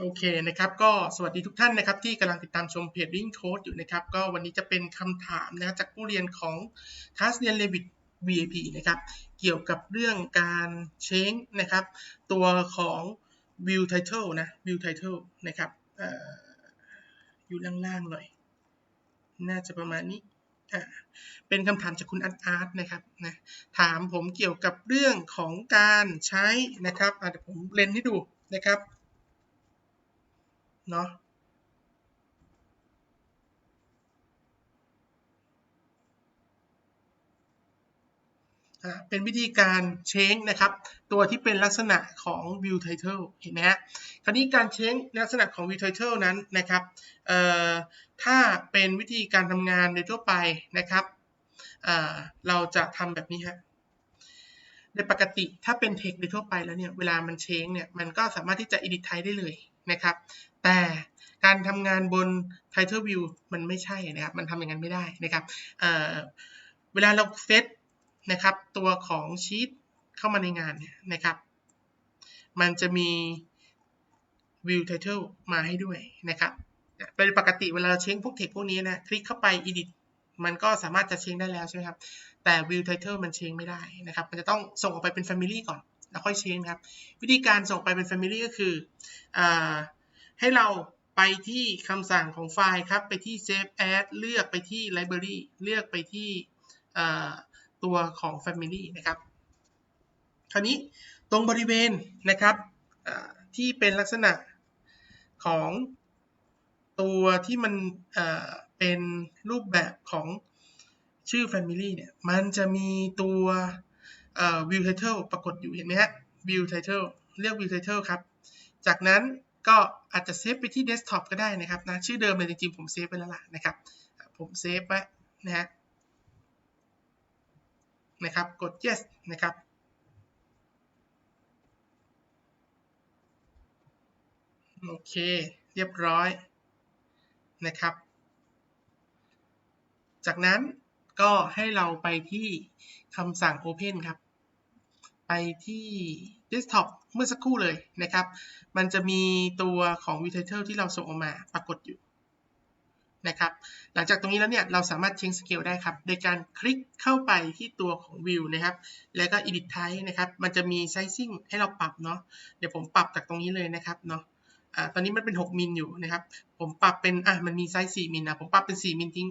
โอเคนะครับก็สวัสดีทุกท่านนะครับที่กำลังติดตามชมเพจ Ring Code อยู่นะครับก็วันนี้จะเป็นคำถามนะครับจากผู้เรียนของคลาสเรียน Revit VIP นะครับเกี่ยวกับเรื่องการเช้งนะครับตัวของ View Title นะ View Title นะครับออยู่ล่างๆหน่อย น่าจะประมาณนี้เป็นคำถามจากคุณอาร์ตอาร์ตนะครับนะถามผมเกี่ยวกับเรื่องของการใช้นะครับเดี๋ยวผมเลนให้ดูนะครับ เนาะเป็นวิธีการเช้งนะครับ ตัวที่เป็นลักษณะของ view title เห็นไหมฮะคราวนี้การเช้งลักษณะของ view title นั้นนะครับเอ่อถ้าเป็นวิธีการทำงานโดยทั่วไปนะครับอ่าเราจะทำแบบนี้ฮะในปกติถ้าเป็นเทคโดยทั่วไปแล้วเนี่ยเวลามันเช้งเนี่ยมันก็สามารถที่จะ edit type ได้เลยนะครับ แต่การทำงานบน title view มันไม่ใช่นะครับ มันทำอย่างนั้นไม่ได้นะครับเเวลาเราเซตนะครับตัวของชีตเข้ามาในงานเนี่ยนะครับ มันจะมี view title มาให้ด้วยนะครับเป็นปกติเวลาเราเช้งพวกเทคพวกนี้นะคลิกเข้าไป edit มันก็สามารถจะเช้งได้แล้วใช่ไหมครับ แต่ view title มันเช้งไม่ได้นะครับ มันจะต้องส่งออกไปเป็น family ก่อน แล้วค่อยเช้งครับ วิธีการส่งไปเป็น family ก็คืออ ให้เราไปที่คำสั่งของไฟล์ครับ ไปที่ save as เลือกไปที่ library เลือกไปที่ตัวของ family นะครับ คราวนี้ตรงบริเวณนะครับที่เป็นลักษณะของตัวที่มันเป็นรูปแบบของชื่อ family เนี่ย มันจะมีตัว view title ปรากฏอยู่เห็นไหมฮะ view title เรียก view title ครับ จากนั้น ก็อาจจะเซฟไปที่ desktop ก็ได้นะครับนะชื่อเดิมเลยจริงๆ ผมเซฟไปแล้วล่ะนะครับ ผมเซฟไว้นะฮะนะครับกด yes นะครับโอเคเรียบร้อยนะครับ จากนั้นก็ให้เราไปที่คำสั่ง Open ครับ ไปที่ Desktop เมื่อสักครู่เลยนะครับ มันจะมีตัวของ View Title ที่เราส่งออกมาปรากฏอยู่นะครับ หลังจากตรงนี้แล้วเนี่ยเราสามารถ change scale ได้ครับ โดยการคลิกเข้าไปที่ตัวของ View นะครับ แล้วก็ Edit Type นะครับ มันจะมี Sizing ให้เราปรับเนาะ เดี๋ยวผมปรับจากตรงนี้เลยนะครับเนาะอ่าตอนนี้มันเป็น 6 มิลอยู่นะครับ ผมปรับเป็น อะ มันมีไซส์ 4 มิลนะ ผมปรับเป็น 4 มิลทิ้ง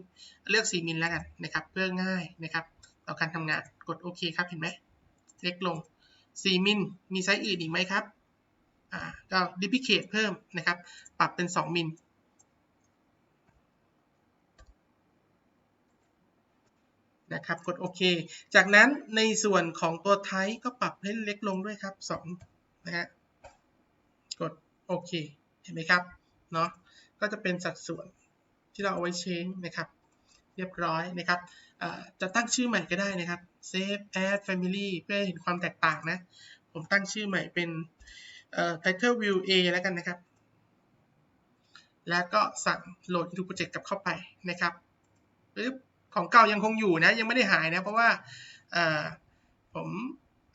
เลือก 4 มิลแล้วกันนะครับ เพื่อง่ายนะครับ ต่อการทำงาน กดโอเคครับ เห็นไหม เล็กลง 4 มิล มีไซส์อื่นอีกไหมครับ อ่าก็ดิพิเคทเพิ่มนะครับ ปรับเป็น 2 มิลนะครับ กดโอเค จากนั้นในส่วนของตัวไทป์ก็ปรับให้เล็กลงด้วยครับ 2 นะฮะ กดโอเค เห็นไหมครับ เนาะก็จะเป็นสัดส่วนที่เราเอาไว้เชนนะครับ เรียบร้อยนะครับจะตั้งชื่อใหม่ก็ได้นะครับ save add family เพื่อเห็นความแตกต่างนะ ผมตั้งชื่อใหม่เป็น title view A แล้วกันนะครับ แล้วก็สั่งโหลด into project กลับเข้าไปนะครับปึ๊บของเก่ายังคงอยู่นะ ยังไม่ได้หายนะ เพราะว่าผม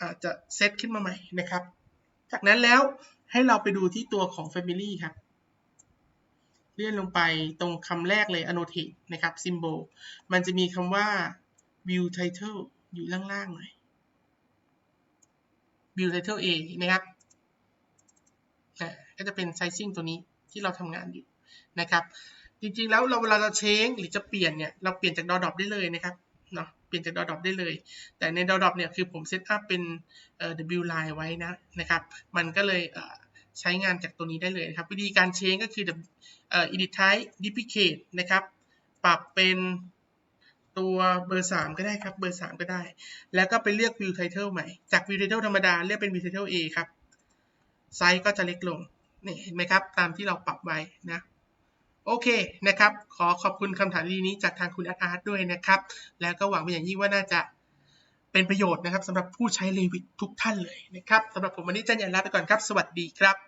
อาจจะเซตขึ้นมาใหม่นะครับ จากนั้นแล้วให้เราไปดูที่ตัวของ Family ครับ เลื่อนลงไปตรงคำแรกเลย annotate นะครับ symbol มันจะมีคำว่า view title อยู่ล่างๆหน่อย view title A เห็นะครับก็จะเป็น sizing ตัวนี้ที่เราทำงานอยู่นะครับ จริงๆแล้วเราเวลาเราเชงหรือจะเปลี่ยนเนี่ยเราเปลี่ยนจากดอดอปได้เลยนะครับเนาะเปลี่ยนจากดอดอปได้เลย แต่ในดอดอปเนี่ยคือผมเซตอัพเป็นเอ่อ W line ไว้นะนะครับ มันก็เลยใช้งานจากตัวนี้ได้เลยนะครับ วิธีการเชงก็คือเอ่อ edit type duplicate นะครับ ปรับเป็น ตัวเบอร์ 3 ก็ได้ครับ เบอร์ 3 ก็ได้ แล้วก็ไปเลือก view title ใหม่ จาก view title ธรรมดา เลือกเป็น view title A ครับ ไซส์ก็จะเล็กลง นี่เห็นไหมครับ ตามที่เราปรับไว้นะ โอเคนะครับ ขอขอบคุณคำถามดีนี้จากทางคุณอาร์ตอาร์ตด้วยนะครับ แล้วก็หวังเป็นอย่างยิ่งว่าน่าจะเป็นประโยชน์นะครับสำหรับผู้ใช้เลวิตทุกท่านเลยนะครับสำหรับผมวันนี้จันยันลาไปก่อนครับ สวัสดีครับ